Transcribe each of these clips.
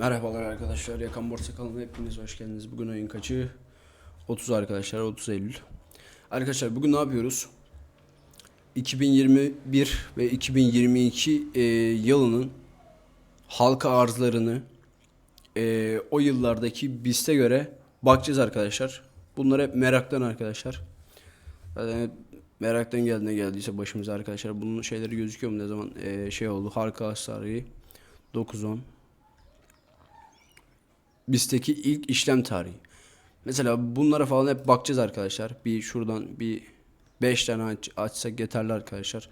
Merhabalar arkadaşlar. Yakan Borsa kanalına hepiniz hoş geldiniz. Bugün ayın kaçı? 30 arkadaşlar. 30 Eylül. Arkadaşlar bugün ne yapıyoruz? 2021 ve 2022 e, yılının halka arzlarını e, o yıllardaki BIST'e göre bakacağız arkadaşlar. Bunlar hep meraktan arkadaşlar. Zaten meraktan geldiğine geldiyse başımıza arkadaşlar. Bunun şeyleri gözüküyor mu ne zaman e, şey oldu. Halka arz tarihi 9-10 BIST'teki ilk işlem tarihi. Mesela bunlara falan hep bakacağız arkadaşlar. Bir şuradan bir 5 tane aç, açsak yeterli arkadaşlar.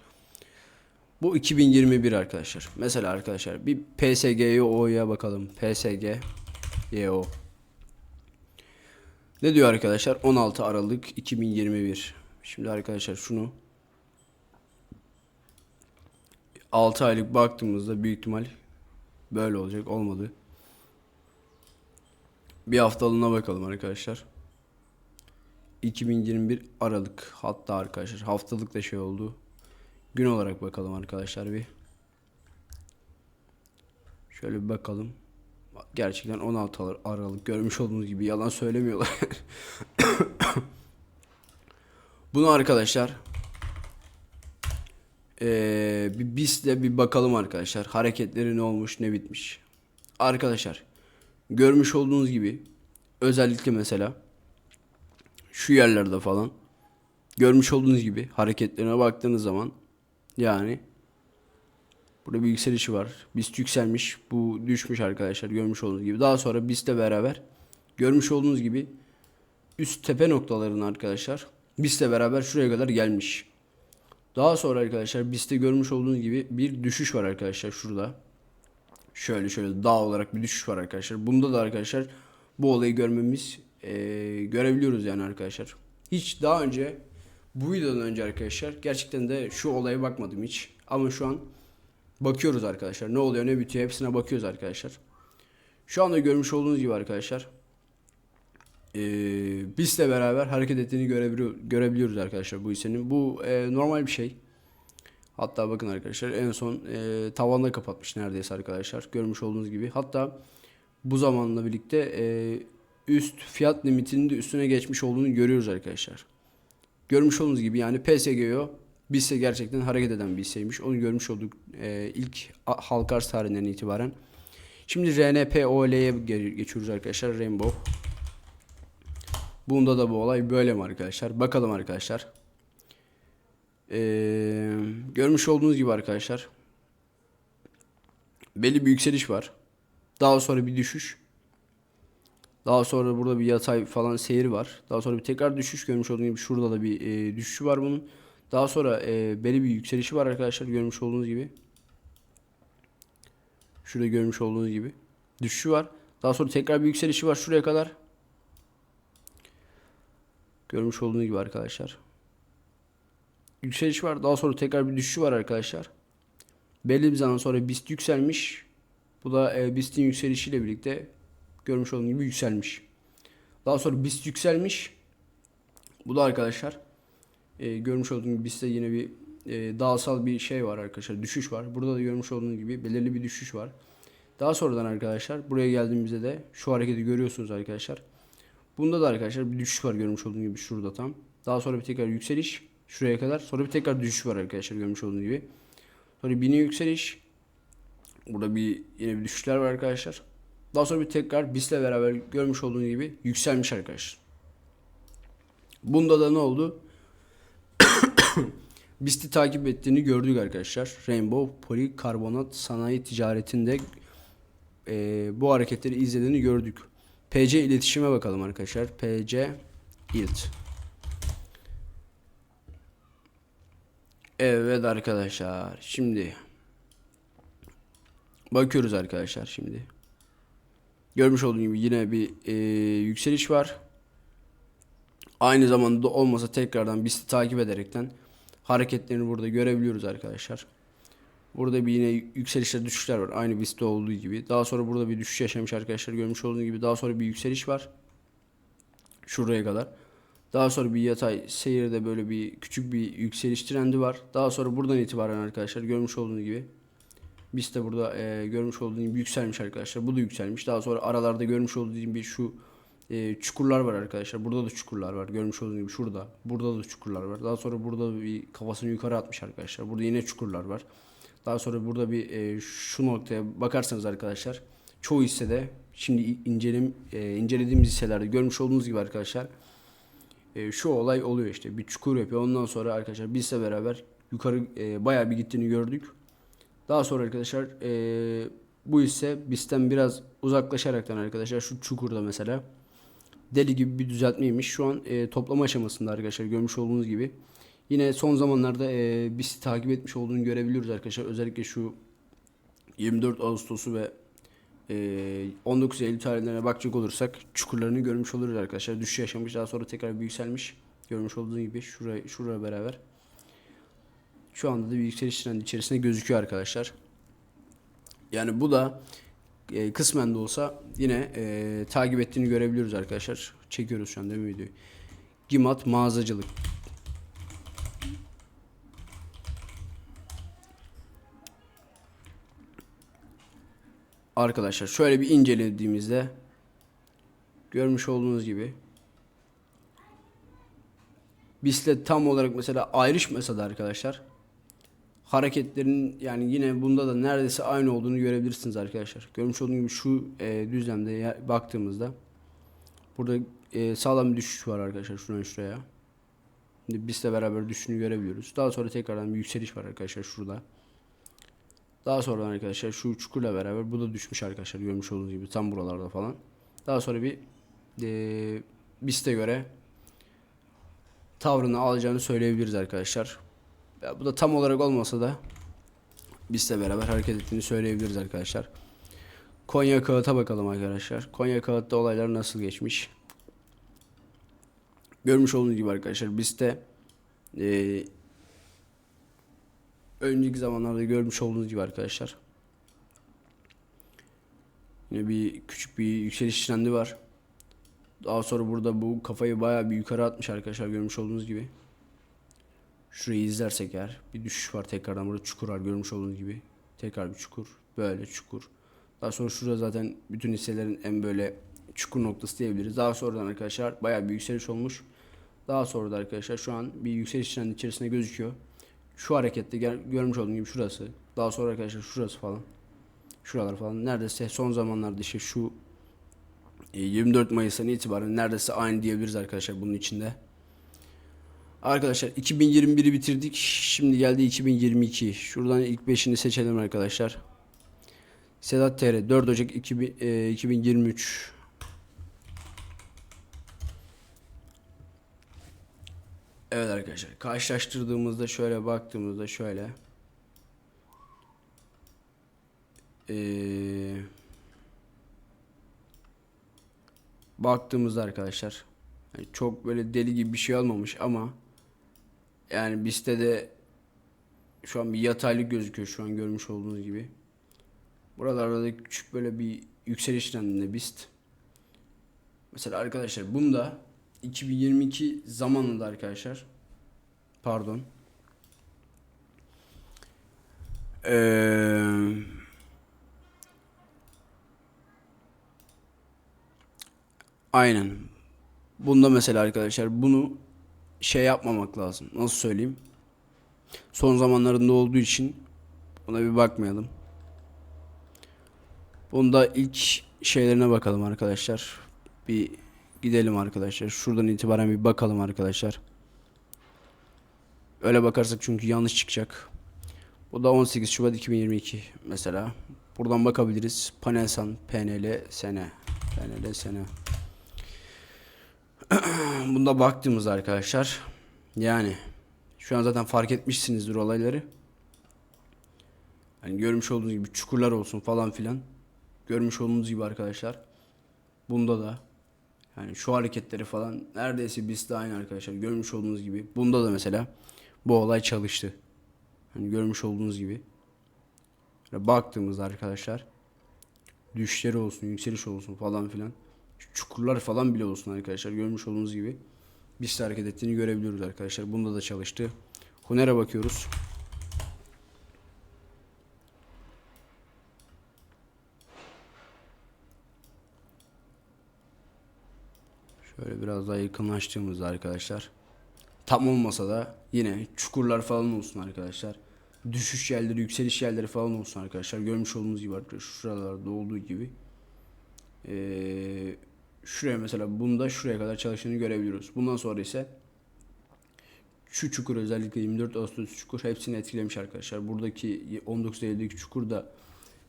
Bu 2021 arkadaşlar. Mesela arkadaşlar bir PSGYO'ya bakalım. PSGYO. Ne diyor arkadaşlar? 16 Aralık 2021. Şimdi arkadaşlar şunu 6 aylık baktığımızda büyük ihtimal böyle olacak. Olmadı. Bir haftalığına bakalım arkadaşlar. 2021 Aralık hatta arkadaşlar haftalık da şey oldu. Gün olarak bakalım arkadaşlar bir. Şöyle bir bakalım. Gerçekten 16 Ar- Aralık görmüş olduğunuz gibi yalan söylemiyorlar. Bunu arkadaşlar ee, bir biz de bir bakalım arkadaşlar. Hareketleri ne olmuş ne bitmiş. Arkadaşlar görmüş olduğunuz gibi özellikle mesela şu yerlerde falan görmüş olduğunuz gibi hareketlerine baktığınız zaman yani burada bir yükselişi var. BIST yükselmiş. Bu düşmüş arkadaşlar görmüş olduğunuz gibi. Daha sonra BIST'le beraber görmüş olduğunuz gibi üst tepe noktalarının arkadaşlar BIST'le beraber şuraya kadar gelmiş. Daha sonra arkadaşlar BIST'te görmüş olduğunuz gibi bir düşüş var arkadaşlar şurada. Şöyle şöyle dağ olarak bir düşüş var arkadaşlar. Bunda da arkadaşlar bu olayı görmemiz eee, görebiliyoruz yani arkadaşlar. Hiç daha önce bu videodan önce arkadaşlar gerçekten de şu olaya bakmadım hiç. Ama şu an bakıyoruz arkadaşlar. Ne oluyor ne bitiyor hepsine bakıyoruz arkadaşlar. Şu anda görmüş olduğunuz gibi arkadaşlar. Eee BIST'le beraber hareket ettiğini görebiliyor, görebiliyoruz arkadaşlar bu hissenin. Bu eee, normal bir şey. Hatta bakın arkadaşlar en son e, tavanda kapatmış neredeyse arkadaşlar. Görmüş olduğunuz gibi. Hatta bu zamanla birlikte e, üst fiyat limitinin de üstüne geçmiş olduğunu görüyoruz arkadaşlar. Görmüş olduğunuz gibi yani PSGO BIST'e gerçekten hareket eden bir hisseymiş. Onu görmüş olduk e, ilk halka arz tarihinden itibaren. Şimdi RNPOL'ye ge- geçiyoruz arkadaşlar. Rainbow. Bunda da bu olay böyle mi arkadaşlar? Bakalım arkadaşlar. Ee, görmüş olduğunuz gibi arkadaşlar belli bir yükseliş var. Daha sonra bir düşüş. Daha sonra burada bir yatay falan seyir var. Daha sonra bir tekrar düşüş görmüş olduğunuz gibi şurada da bir e, düşüşü var bunun. Daha sonra e, belli bir yükselişi var arkadaşlar görmüş olduğunuz gibi. Şurada görmüş olduğunuz gibi düşüşü var. Daha sonra tekrar bir yükselişi var şuraya kadar. Görmüş olduğunuz gibi arkadaşlar yükseliş var. Daha sonra tekrar bir düşüşü var arkadaşlar. Belli bir zaman sonra BIST yükselmiş. Bu da e, BIST'in yükselişiyle birlikte görmüş olduğunuz gibi yükselmiş. Daha sonra BIST yükselmiş. Bu da arkadaşlar e, görmüş olduğunuz gibi BIST'te yine bir e, dağılsal bir şey var arkadaşlar. Düşüş var. Burada da görmüş olduğunuz gibi belirli bir düşüş var. Daha sonradan arkadaşlar buraya geldiğimizde de şu hareketi görüyorsunuz arkadaşlar. Bunda da arkadaşlar bir düşüş var görmüş olduğunuz gibi şurada tam. Daha sonra bir tekrar yükseliş şuraya kadar. Sonra bir tekrar düşüş var arkadaşlar görmüş olduğunuz gibi. Sonra yine yükseliş. Burada bir yine bir düşüşler var arkadaşlar. Daha sonra bir tekrar BIS'le beraber görmüş olduğunuz gibi yükselmiş arkadaşlar. Bunda da ne oldu? BIST'i takip ettiğini gördük arkadaşlar. Rainbow polikarbonat sanayi ticaretinde eee, bu hareketleri izlediğini gördük. PC iletişime bakalım arkadaşlar. PC ilt. Evet arkadaşlar. Şimdi bakıyoruz arkadaşlar şimdi. Görmüş olduğunuz gibi yine bir e, yükseliş var. Aynı zamanda da olmasa tekrardan BIST'i takip ederekten hareketlerini burada görebiliyoruz arkadaşlar. Burada bir yine yükselişler düşüşler var. Aynı BIST'te olduğu gibi. Daha sonra burada bir düşüş yaşamış arkadaşlar. Görmüş olduğunuz gibi. Daha sonra bir yükseliş var. Şuraya kadar. Daha sonra bir yatay seyirde böyle bir küçük bir yükseliş trendi var. Daha sonra buradan itibaren arkadaşlar görmüş olduğunuz gibi Biz de burada e, görmüş olduğunuz gibi yükselmiş arkadaşlar. Bu da yükselmiş. Daha sonra aralarda görmüş olduğunuz gibi şu e, çukurlar var arkadaşlar. Burada da çukurlar var. Görmüş olduğunuz gibi şurada. Burada da çukurlar var. Daha sonra burada bir kafasını yukarı atmış arkadaşlar. Burada yine çukurlar var. Daha sonra burada bir e, şu noktaya bakarsanız arkadaşlar çoğu hissede şimdi incelim, e, incelediğimiz hisselerde görmüş olduğunuz gibi arkadaşlar e, şu olay oluyor işte bir çukur yapıyor. Ondan sonra arkadaşlar bizle beraber yukarı e, bayağı bir gittiğini gördük. Daha sonra arkadaşlar e, bu hisse bizden biraz uzaklaşaraktan arkadaşlar şu çukurda mesela deli gibi bir düzeltmeymiş. Şu an e, toplama aşamasında arkadaşlar görmüş olduğunuz gibi. Yine son zamanlarda e, bizi takip etmiş olduğunu görebiliyoruz arkadaşlar. Özellikle şu 24 Ağustos'u ve 19 Eylül tarihlerine bakacak olursak çukurlarını görmüş oluruz arkadaşlar. Düşüş yaşamış daha sonra tekrar bir yükselmiş. Görmüş olduğunuz gibi şuraya, şuraya beraber. Şu anda da bir yükseliş trendi içerisinde gözüküyor arkadaşlar. Yani bu da e, kısmen de olsa yine e, takip ettiğini görebiliyoruz arkadaşlar. Çekiyoruz şu anda videoyu. Gimat mağazacılık. Arkadaşlar şöyle bir incelediğimizde görmüş olduğunuz gibi bisiklet tam olarak mesela ayrışmasa da arkadaşlar hareketlerin yani yine bunda da neredeyse aynı olduğunu görebilirsiniz arkadaşlar. Görmüş olduğunuz gibi şu e, düzlemde baktığımızda burada e, sağlam bir düşüş var arkadaşlar şuradan şuraya. Şimdi bizle beraber düşüşünü görebiliyoruz. Daha sonra tekrardan bir yükseliş var arkadaşlar şurada. Daha sonra arkadaşlar şu çukurla beraber bu da düşmüş arkadaşlar görmüş olduğunuz gibi tam buralarda falan. Daha sonra bir e, BIST'e göre tavrını alacağını söyleyebiliriz arkadaşlar. Ya bu da tam olarak olmasa da BIST'le beraber hareket ettiğini söyleyebiliriz arkadaşlar. Konya Kağıt'a bakalım arkadaşlar. Konya Kağıt'ta olaylar nasıl geçmiş? Görmüş olduğunuz gibi arkadaşlar BIST'te e, önceki zamanlarda görmüş olduğunuz gibi arkadaşlar. Yine bir küçük bir yükseliş trendi var. Daha sonra burada bu kafayı bayağı bir yukarı atmış arkadaşlar görmüş olduğunuz gibi. Şurayı izlersek eğer bir düşüş var tekrardan burada çukur var görmüş olduğunuz gibi. Tekrar bir çukur. Böyle çukur. Daha sonra şurada zaten bütün hisselerin en böyle çukur noktası diyebiliriz. Daha sonradan arkadaşlar bayağı bir yükseliş olmuş. Daha sonra da arkadaşlar şu an bir yükseliş trendi içerisinde gözüküyor. Şu harekette görmüş olduğunuz gibi şurası. Daha sonra arkadaşlar şurası falan. Şuralar falan. Neredeyse son zamanlarda işte şu e, 24 Mayıs'tan itibaren neredeyse aynı diyebiliriz arkadaşlar bunun içinde. Arkadaşlar 2021'i bitirdik. Şimdi geldi 2022. Şuradan ilk 5'ini seçelim arkadaşlar. Sedat TR 4 Ocak 2000, e, 2023. Evet arkadaşlar karşılaştırdığımızda şöyle baktığımızda şöyle. Ee, baktığımızda arkadaşlar yani çok böyle deli gibi bir şey olmamış ama yani bizde de şu an bir yataylık gözüküyor şu an görmüş olduğunuz gibi. Buralarda da küçük böyle bir yükseliş trendinde BIST. Mesela arkadaşlar bunda 2022 zamanında arkadaşlar pardon Eee Aynen. Bunda mesela arkadaşlar bunu şey yapmamak lazım. Nasıl söyleyeyim? Son zamanlarında olduğu için buna bir bakmayalım. Bunda ilk şeylerine bakalım arkadaşlar. Bir gidelim arkadaşlar. Şuradan itibaren bir bakalım arkadaşlar. Öyle bakarsak çünkü yanlış çıkacak. Bu da 18 Şubat 2022 mesela. Buradan bakabiliriz. Panelsan PNL sene. PNL sene. Bunda baktığımızda arkadaşlar yani şu an zaten fark etmişsinizdir olayları. Hani görmüş olduğunuz gibi çukurlar olsun falan filan. Görmüş olduğunuz gibi arkadaşlar. Bunda da yani şu hareketleri falan neredeyse biz de aynı arkadaşlar. Görmüş olduğunuz gibi. Bunda da mesela bu olay çalıştı. Hani görmüş olduğunuz gibi. Böyle baktığımızda arkadaşlar düşleri olsun, yükseliş olsun falan filan. Çukurlar falan bile olsun arkadaşlar. Görmüş olduğunuz gibi biz de hareket ettiğini görebiliyoruz arkadaşlar. Bunda da çalıştı. Huner'e bakıyoruz. Şöyle biraz daha yakınlaştığımızda arkadaşlar. Tam olmasa da yine çukurlar falan olsun arkadaşlar. Düşüş yerleri, yükseliş yerleri falan olsun arkadaşlar. Görmüş olduğunuz gibi arkadaşlar şuralarda olduğu gibi. Ee, şuraya mesela bunda şuraya kadar çalıştığını görebiliyoruz. Bundan sonra ise şu çukur özellikle 24 Ağustos çukur hepsini etkilemiş arkadaşlar. Buradaki 19 Eylül'deki çukur da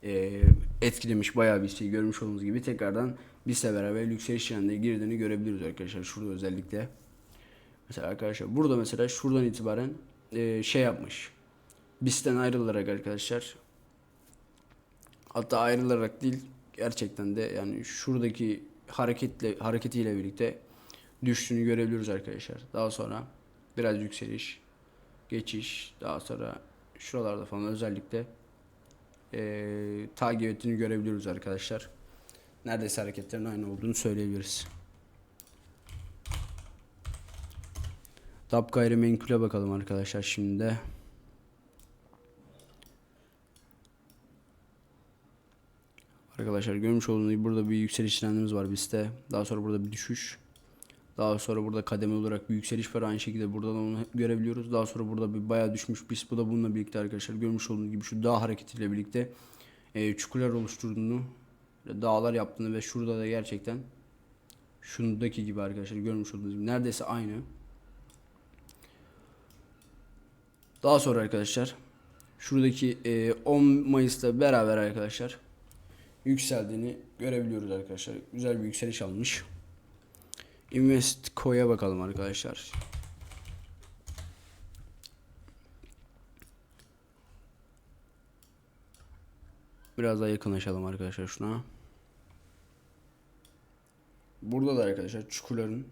e, etkilemiş bayağı bir şey görmüş olduğunuz gibi tekrardan bizle beraber yükseliş trendine girdiğini görebiliriz arkadaşlar. Şurada özellikle. Mesela arkadaşlar burada mesela şuradan itibaren e, şey yapmış. BIST'ten ayrılarak arkadaşlar hatta ayrılarak değil gerçekten de yani şuradaki hareketle hareketiyle birlikte düştüğünü görebiliyoruz arkadaşlar. Daha sonra biraz yükseliş, geçiş, daha sonra şuralarda falan özellikle eee takip ettiğini görebiliyoruz arkadaşlar. Neredeyse hareketlerin aynı olduğunu söyleyebiliriz. DAP gayrimenkule bakalım arkadaşlar şimdi de. Arkadaşlar görmüş olduğunuz gibi burada bir yükseliş trendimiz var bizde. Daha sonra burada bir düşüş. Daha sonra burada kademe olarak bir yükseliş var. Aynı şekilde buradan onu görebiliyoruz. Daha sonra burada bir bayağı düşmüş biz. Bu da bununla birlikte arkadaşlar görmüş olduğunuz gibi şu dağ hareketiyle birlikte e, çukurlar oluşturduğunu, dağlar yaptığını ve şurada da gerçekten şundaki gibi arkadaşlar görmüş olduğunuz gibi neredeyse aynı. Daha sonra arkadaşlar şuradaki e, 10 Mayıs'ta beraber arkadaşlar yükseldiğini görebiliyoruz arkadaşlar. Güzel bir yükseliş almış. Investco'ya bakalım arkadaşlar. Biraz daha yakınlaşalım arkadaşlar şuna. Burada da arkadaşlar çukurların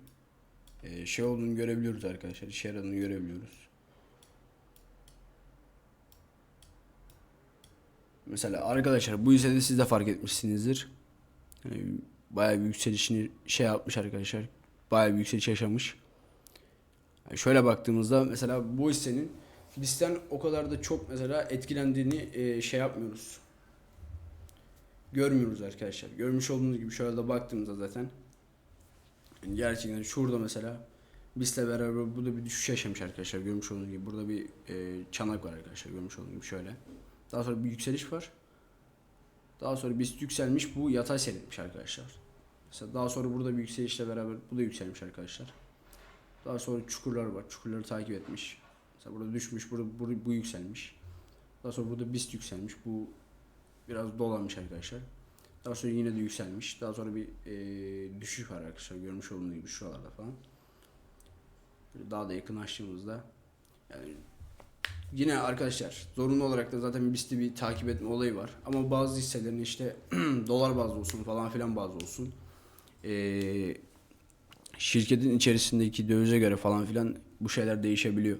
e, şey olduğunu görebiliyoruz arkadaşlar. İşe yaradığını görebiliyoruz. Mesela arkadaşlar bu hissede siz de fark etmişsinizdir. Yani bayağı bir yükselişini şey yapmış arkadaşlar. Bayağı bir yükseliş yaşamış. Yani şöyle baktığımızda mesela bu hissenin bizden o kadar da çok mesela etkilendiğini e, şey yapmıyoruz. Görmüyoruz arkadaşlar. Görmüş olduğunuz gibi şöyle de baktığımızda zaten yani gerçekten şurada mesela bizle beraber burada bir düşüş yaşamış arkadaşlar. Görmüş olduğunuz gibi burada bir e, çanak var arkadaşlar. Görmüş olduğunuz gibi şöyle. Daha sonra bir yükseliş var. Daha sonra BIST yükselmiş bu yatay seyretmiş arkadaşlar. Mesela daha sonra burada bir yükselişle beraber bu da yükselmiş arkadaşlar. Daha sonra çukurlar var. Çukurları takip etmiş. Mesela burada düşmüş, burada bu, bu yükselmiş. Daha sonra burada BIST yükselmiş. Bu biraz dolanmış arkadaşlar. Daha sonra yine de yükselmiş. Daha sonra bir e, düşüş var arkadaşlar. Görmüş olduğunuz gibi şuralarda falan. Böyle daha da yakınlaştığımızda yani Yine arkadaşlar zorunlu olarak da zaten BIST'i bir takip etme olayı var. Ama bazı hisselerin işte dolar bazlı olsun falan filan bazlı olsun. Ee, şirketin içerisindeki dövize göre falan filan bu şeyler değişebiliyor.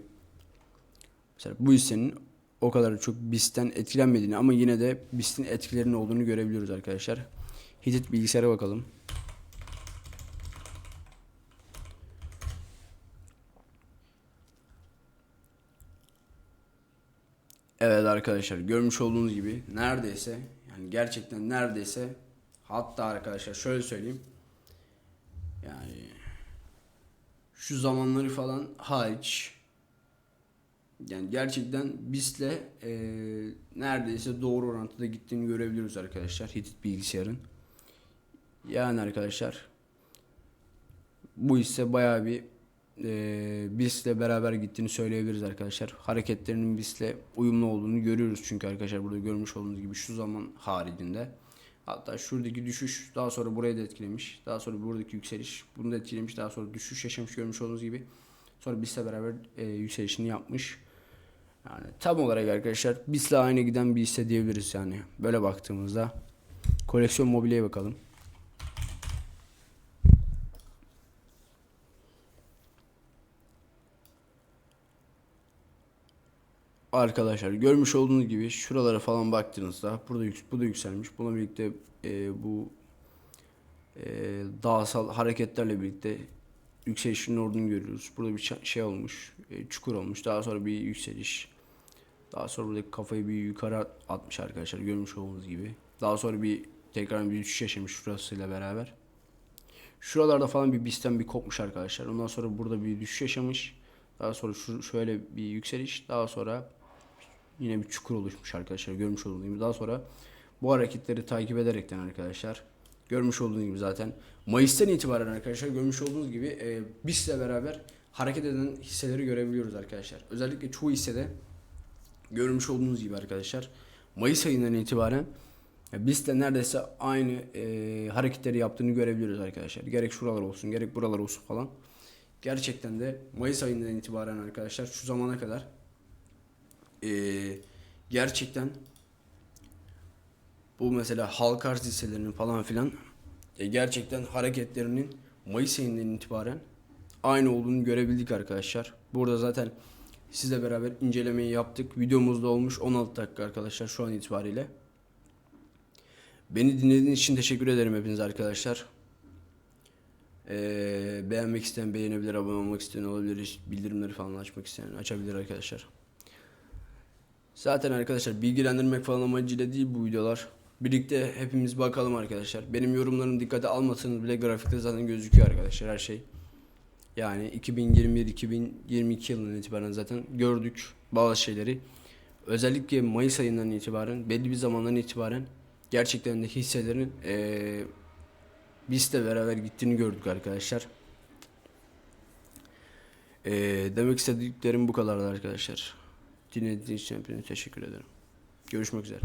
Mesela bu hissenin o kadar çok BIST'ten etkilenmediğini ama yine de BIST'in etkilerinin olduğunu görebiliyoruz arkadaşlar. Hitit bilgisayara bakalım. Evet arkadaşlar görmüş olduğunuz gibi neredeyse yani gerçekten neredeyse hatta arkadaşlar şöyle söyleyeyim yani şu zamanları falan hariç yani gerçekten BIS'le e, neredeyse doğru orantıda gittiğini görebiliyoruz arkadaşlar Hitit bilgisayarın. Yani arkadaşlar bu ise bayağı bir e, BIS'le beraber gittiğini söyleyebiliriz arkadaşlar. Hareketlerinin BIS'le uyumlu olduğunu görüyoruz çünkü arkadaşlar burada görmüş olduğunuz gibi şu zaman haricinde. Hatta şuradaki düşüş daha sonra burayı da etkilemiş. Daha sonra buradaki yükseliş bunu da etkilemiş. Daha sonra düşüş yaşamış görmüş olduğunuz gibi. Sonra BIS'le beraber e, yükselişini yapmış. Yani tam olarak arkadaşlar BIS'le aynı giden bir hisse diyebiliriz yani. Böyle baktığımızda. Koleksiyon mobilyaya bakalım. Arkadaşlar görmüş olduğunuz gibi şuralara falan baktığınızda burada bu da yükselmiş. Bununla birlikte e, bu e, dağsal hareketlerle birlikte yükselişin olduğunu görüyoruz. Burada bir şey olmuş, e, çukur olmuş. Daha sonra bir yükseliş. Daha sonra buradaki kafayı bir yukarı at- atmış arkadaşlar görmüş olduğunuz gibi. Daha sonra bir tekrar bir düşüş yaşamış şurasıyla beraber. Şuralarda falan bir BIST'ten bir kopmuş arkadaşlar. Ondan sonra burada bir düşüş yaşamış. Daha sonra şu şöyle bir yükseliş. Daha sonra yine bir çukur oluşmuş arkadaşlar. Görmüş olduğunuz gibi. Daha sonra bu hareketleri takip ederekten arkadaşlar görmüş olduğunuz gibi zaten Mayıs'tan itibaren arkadaşlar görmüş olduğunuz gibi e, BIST'le beraber hareket eden hisseleri görebiliyoruz arkadaşlar. Özellikle çoğu hissede görmüş olduğunuz gibi arkadaşlar Mayıs ayından itibaren biz de neredeyse aynı e, hareketleri yaptığını görebiliyoruz arkadaşlar. Gerek şuralar olsun gerek buralar olsun falan. Gerçekten de Mayıs ayından itibaren arkadaşlar şu zamana kadar e, gerçekten bu mesela halka arz hisselerinin falan filan e, gerçekten hareketlerinin Mayıs ayından itibaren aynı olduğunu görebildik arkadaşlar. Burada zaten sizle beraber incelemeyi yaptık. Videomuz da olmuş 16 dakika arkadaşlar şu an itibariyle. Beni dinlediğiniz için teşekkür ederim hepiniz arkadaşlar. Ee, beğenmek isteyen beğenebilir, abone olmak isteyen olabilir, bildirimleri falan açmak isteyen açabilir arkadaşlar. Zaten arkadaşlar bilgilendirmek falan amacıyla değil bu videolar. Birlikte hepimiz bakalım arkadaşlar. Benim yorumlarım dikkate almasanız bile grafikte zaten gözüküyor arkadaşlar her şey. Yani 2021-2022 yılından itibaren zaten gördük bazı şeyleri. Özellikle Mayıs ayından itibaren belli bir zamandan itibaren gerçekten de hisselerin eee bizle beraber gittiğini gördük arkadaşlar. Eee demek istediklerim bu kadardı arkadaşlar. Dinlediğiniz için teşekkür ederim. Görüşmek üzere.